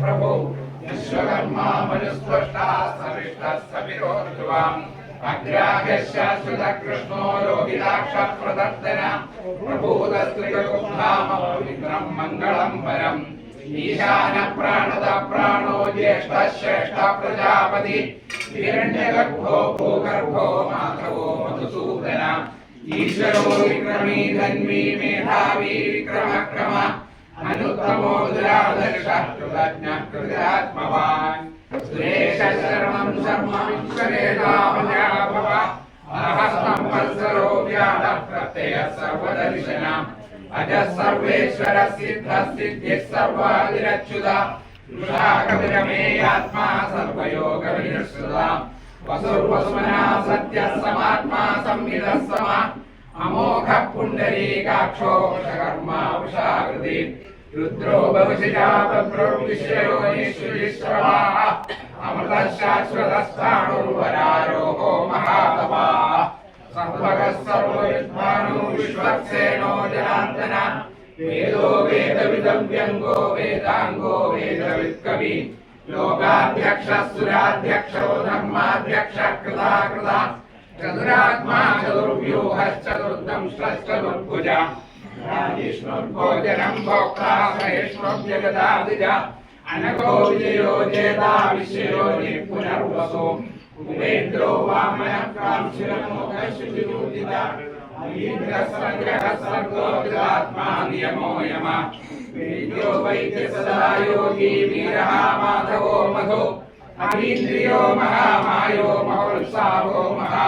പ്രഭു വിശ്വകർമാ മനുസ്പൃഷ്ടാ സവിഷ്ട സവിരോർധ്വാം അഗ്രാഹ്യശാശ്വത കൃഷ്ണോ ఈశాన ప్రాణద ప్రాణో జ్యేష్ఠ శ్రేష్ఠ ప్రజాపతి హిరణ్యగర్భో భూగర్భో మాధవో మధుసూదన ఈశ్వరో విక్రమీ ధన్వీ మేధావి విక్రమక్రమ అనుత్తమో దురాదర్శ కృతజ్ఞ కృతాత్మవాన్ సురేష శరణం సర్వేదామజాభవ అహస్తం వత్సరో వ్యాధ ప్రత్యయ సర్వదర్శనం అజ సర్వేశ్వర సిద్ధ సిద్ధి సర్వాదిరచ్యుత కవిరమే ఆత్మా సర్వయోగ వినశ్రుత వసుర్వసుమనా సత్య సమాత్మా సంవిద సమ అమోఘ పుండరీకాక్షో కర్మా ఉషాకృతి రుద్రో భవిషిజా ప్రవృషయో నిశ్వరా అమృత శాశ్వత మహాతపా सर्वविद्वानो विश्वक्सेनो जनार्दन वेदो लोकाध्यक्ष सुराध्यक्षो धर्माध्यक्ष चतुरात्मा चतुर्व्यूहश्चतुर्दंश्चतुर्भुज राजेष्णुर्भोजनं भोक्ता सहेष्णुर्जगदादिजा अनको विजयो जेता विषयो ये पुनर्वसो कुबेन्द्रो वामनः प्रांशुरमोकशुचिरूदिता अमीन्द्रसङ्ग्रह सर्गो जगात्मा नियमो यमः वेद्यो वैद्य सदा योगी वीरः माधवो मधो अमीन्द्रियो महामायो महोत्साहो महा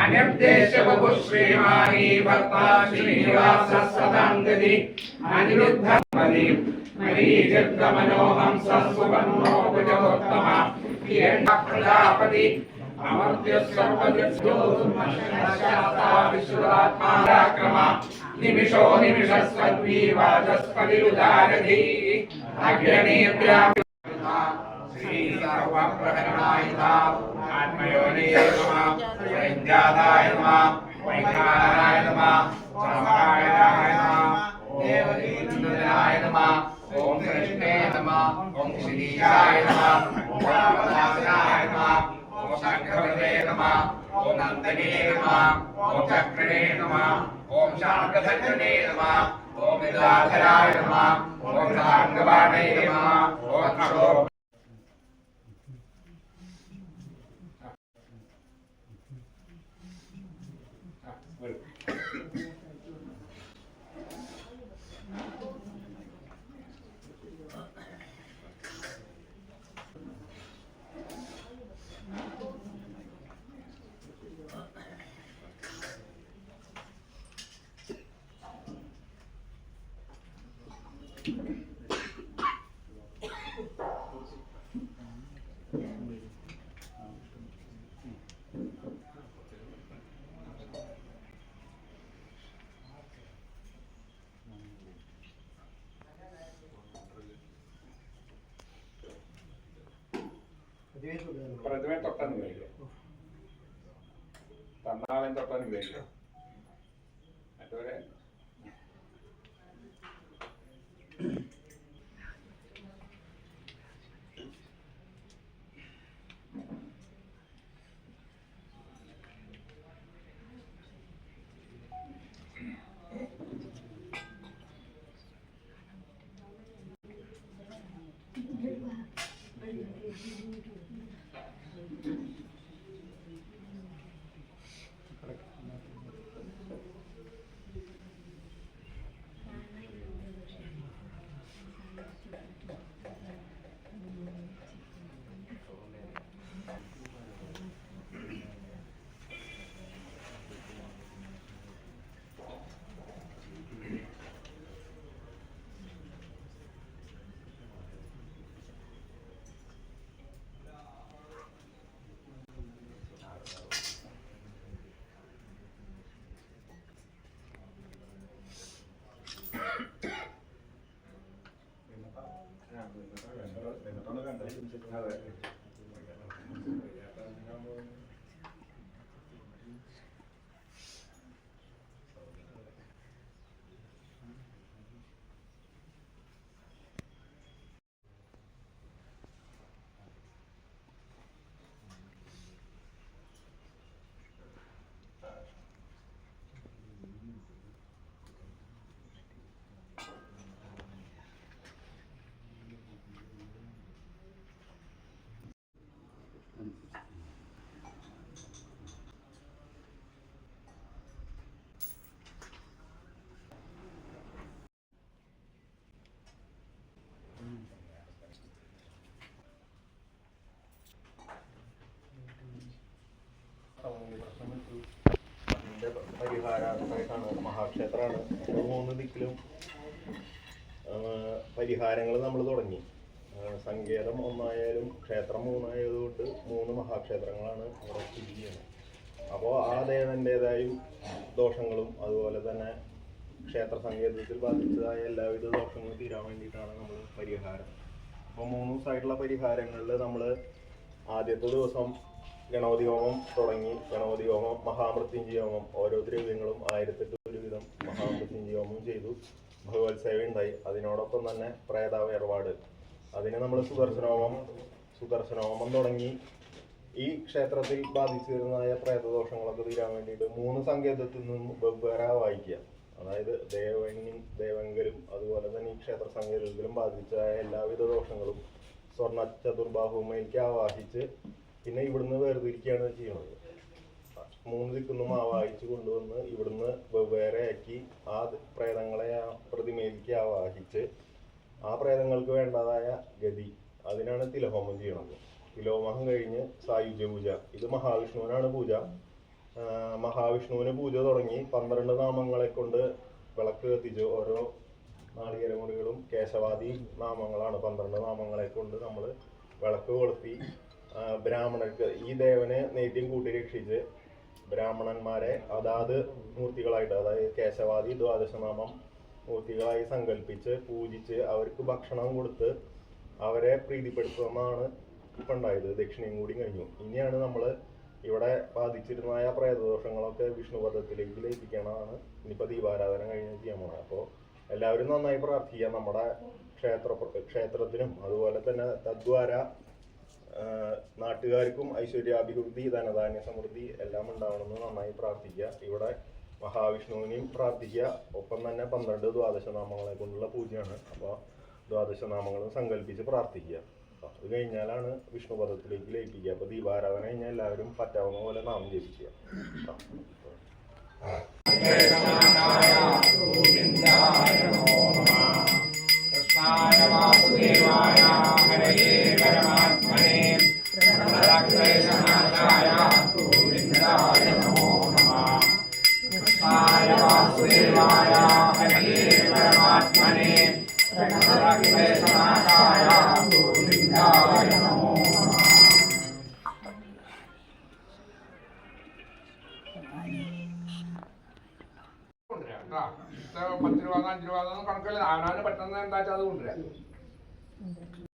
అనిర్దేశపు శ్రీమాని భక్త శ్రీనివాస సదాంగది అనిరుద్ధమది మరీ జగమనోహంస సువర్ణోపజోత్తమ కిరణ్ ప్రజాపతి నిమిషో నిమిష స్వద్వీవాచస్పతిరుదారధీ అగ్రణీభ్యామి Shri సర్వప్రహరణాయుత ఆత్మయోనే ජාතාය නමා වෛකාරාය නමා සංඝාය නමා දේවදීතනාය නමා ඕම් ක්‍රිෂ්ණේ නමා ඕම් ශ්‍රීජාය නමා ඕම් රාමදාසනාය නමා ඕම් සංඝරතේ නමා ඕම් නන්දනේ නමා ඕම් චක්‍රේ නමා ඕම් ශාන්තසක්‍රේ නමා ඕම් විදාතරාය නමා ඕම් සාංගවාණේ නමා ඕම් Ashoka Aparentemente está nivel. Está nada lento nivel. Entonces, അതിന്റെ പരിഹാരാർത്ഥമായിട്ടാണ് മഹാക്ഷേത്രമാണ്. മൂന്ന് ദിക്കിലും പരിഹാരങ്ങൾ നമ്മൾ തുടങ്ങി. സങ്കേതം ഒന്നായാലും ക്ഷേത്രം മൂന്നായതുകൊണ്ട് മൂന്ന് മഹാക്ഷേത്രങ്ങളാണ് ഇവിടെ സ്ഥിതി ചെയ്യുന്നത്. അപ്പോൾ ആ ദേവന്റെതായും ദോഷങ്ങളും അതുപോലെ തന്നെ ക്ഷേത്ര സങ്കേതത്തിൽ ബാധിച്ചതായ എല്ലാവിധ ദോഷങ്ങളും തീരാൻ വേണ്ടിയിട്ടാണ് നമ്മൾ പരിഹാരം. അപ്പോൾ മൂന്ന് ദിവസമായിട്ടുള്ള പരിഹാരങ്ങളിൽ നമ്മൾ ആദ്യത്തെ ദിവസം ഗണപതി ഹോമം തുടങ്ങി ഗണപതി ഹോമം മഹാമൃത്യുഞ്ജയ ഹോമം ഓരോ ദ്രവ്യങ്ങളും ആയിരത്തെട്ട് ഒരുവിധം മഹാമൃത്യുഞ്ജയ ഹോമം ചെയ്തു. ഭഗവത് സേവ ഉണ്ടായി. അതിനോടൊപ്പം തന്നെ പ്രേത വേർപാട് അതിന് നമ്മൾ സുദർശനഹോമം സുദർശനഹോമം തുടങ്ങി. ഈ ക്ഷേത്രത്തിൽ ബാധിച്ചിരുന്നതായ പ്രേതദോഷങ്ങളൊക്കെ തീരാൻ വേണ്ടിയിട്ട് മൂന്ന് സങ്കേതത്തിൽ നിന്നും വെവ്വേറെ വായിക്കുക. അതായത് ദേവനും ദേവങ്കരും അതുപോലെ തന്നെ ഈ ക്ഷേത്ര സങ്കേതത്തിലും ബാധിച്ചതായ എല്ലാവിധ ദോഷങ്ങളും സ്വർണ ചതുർബാഹുമയിലേക്ക് ആവാഹിച്ച് പിന്നെ ഇവിടുന്ന് വേർതിരിക്കുകയാണ് ചെയ്യുന്നത്. മൂന്ന് ദിക്കുന്നും മാവായിച്ച് കൊണ്ടുവന്ന് ഇവിടുന്ന് വെവ്വേറെ ആക്കി ആ പ്രേതങ്ങളെ ആ പ്രതിമയിലേക്ക് ആവാഹിച്ച് ആ പ്രേതങ്ങൾക്ക് വേണ്ടതായ ഗതി അതിനാണ് തിലഹോമം ചെയ്യണത്. തിലോമഹം കഴിഞ്ഞ് സായുജ്യ പൂജ. ഇത് മഹാവിഷ്ണുവിനാണ് പൂജ. മഹാവിഷ്ണുവിന് പൂജ തുടങ്ങി പന്ത്രണ്ട് നാമങ്ങളെ കൊണ്ട് വിളക്ക് കത്തിച്ച് ഓരോ നാളികേരമുറികളും കേശവാദി നാമങ്ങളാണ്. പന്ത്രണ്ട് നാമങ്ങളെ കൊണ്ട് നമ്മൾ വിളക്ക് കൊളുത്തി ബ്രാഹ്മണർക്ക് ഈ ദേവനെ നേദ്യം കൂട്ടി രക്ഷിച്ച് ബ്രാഹ്മണന്മാരെ അതാത് മൂർത്തികളായിട്ട് അതായത് കേശവാദി ദ്വാദശനാമം മൂർത്തികളായി സങ്കല്പിച്ച് പൂജിച്ച് അവർക്ക് ഭക്ഷണം കൊടുത്ത് അവരെ പ്രീതിപ്പെടുത്തുന്നതാണ് ഇപ്പം ഉണ്ടായത്. ദക്ഷിണയും കൂടി കഴിഞ്ഞു. ഇനിയാണ് നമ്മൾ ഇവിടെ ബാധിച്ചിരുന്നതായ പ്രേതദോഷങ്ങളൊക്കെ വിഷ്ണുപദത്തിലേക്ക് ലയിപ്പിക്കണതാണ്. ഇനിയിപ്പോൾ ദീപാരാധന കഴിഞ്ഞ് ചെയ്യാൻ പോണത് അപ്പോൾ എല്ലാവരും നന്നായി പ്രാർത്ഥിക്കുക. നമ്മുടെ ക്ഷേത്ര ക്ഷേത്രത്തിനും അതുപോലെ തന്നെ തദ്വാര നാട്ടുകാർക്കും ഐശ്വര്യാഭിവൃദ്ധി ധനധാന്യ സമൃദ്ധി എല്ലാം ഉണ്ടാവണമെന്ന് നന്നായി പ്രാർത്ഥിക്കുക. ഇവിടെ മഹാവിഷ്ണുവിനെയും പ്രാർത്ഥിക്കുക. ഒപ്പം തന്നെ പന്ത്രണ്ട് ദ്വാദശനാമങ്ങളെ കൊണ്ടുള്ള പൂജയാണ്. അപ്പോൾ ദ്വാദശനാമങ്ങളും സങ്കല്പിച്ച് പ്രാർത്ഥിക്കുക. അപ്പോൾ അത് കഴിഞ്ഞാലാണ് വിഷ്ണു പദത്തിലേക്ക് ലയിപ്പിക്കുക. അപ്പോൾ ദീപാരാധന കഴിഞ്ഞാൽ എല്ലാവരും പറ്റാവുന്ന പോലെ നാമം ജപിക്കുക. una embarradura. Sí.